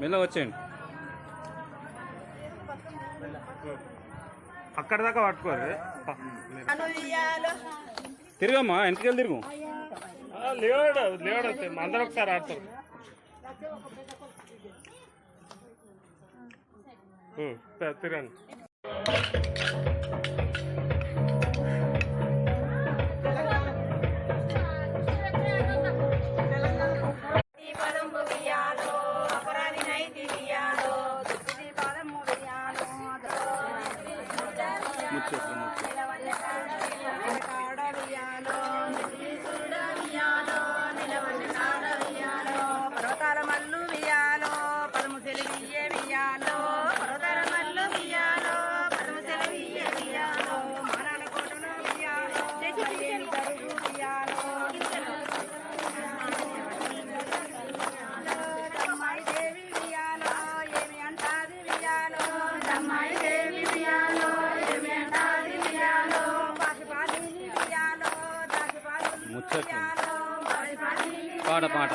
మెల్లగా వచ్చేయండి. అక్కడ దాకా పట్టుకోరు. తిరగమ్మా వెనక్కి తిరుగు? లేడు లేడు అందరూ ఒకసారి ఆడతారు. తిరగండి. ముచ్చట్లు పాట పాట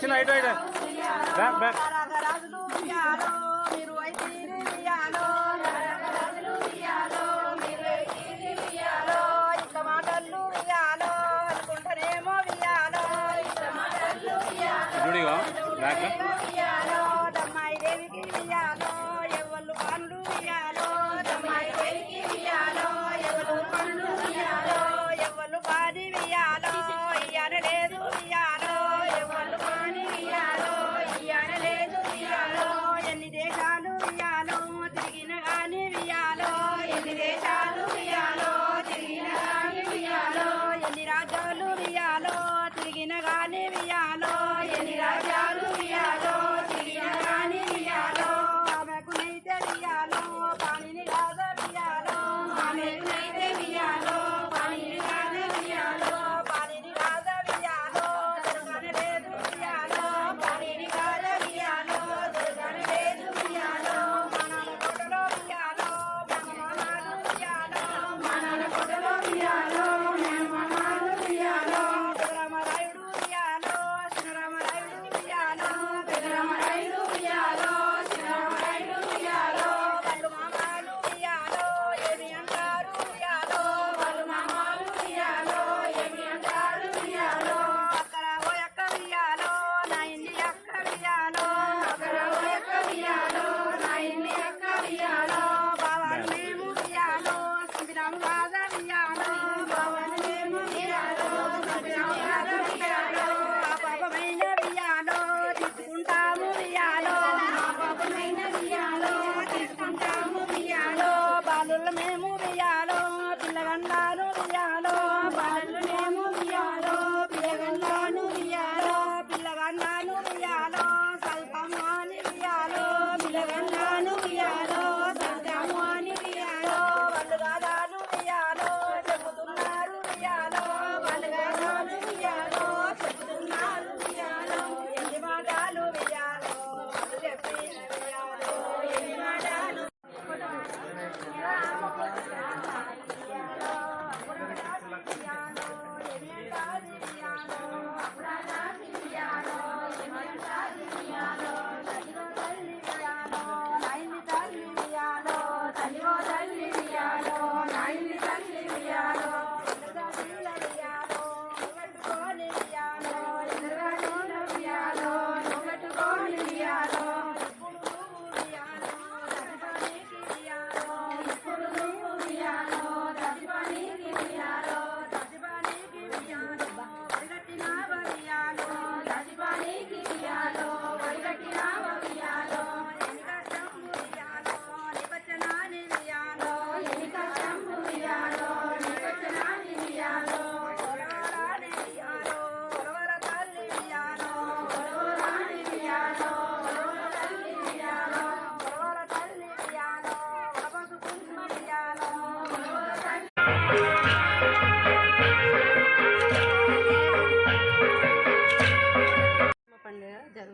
చిన్న ఇటు ఇటు. Back back.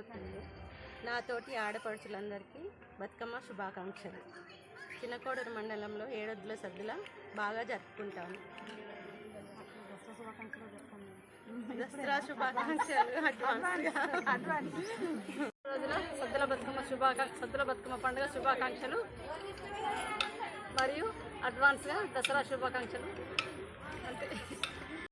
అందరికీ ఆడపడుచులందరికీ బతుకమ్మ శుభాకాంక్షలు. చిన్నకోడూరు మండలంలో ఏడొద్దుల సద్దుల బాగా జరుపుకుంటాము. దసరా శుభాకాంక్షలు అడ్వాన్స్. రోజున సద్దుల బతుకమ్మ శుభాకాంక్ష సద్దుల బతుకమ్మ పండుగ శుభాకాంక్షలు మరియు అడ్వాన్స్గా దసరా శుభాకాంక్షలు. అంతే.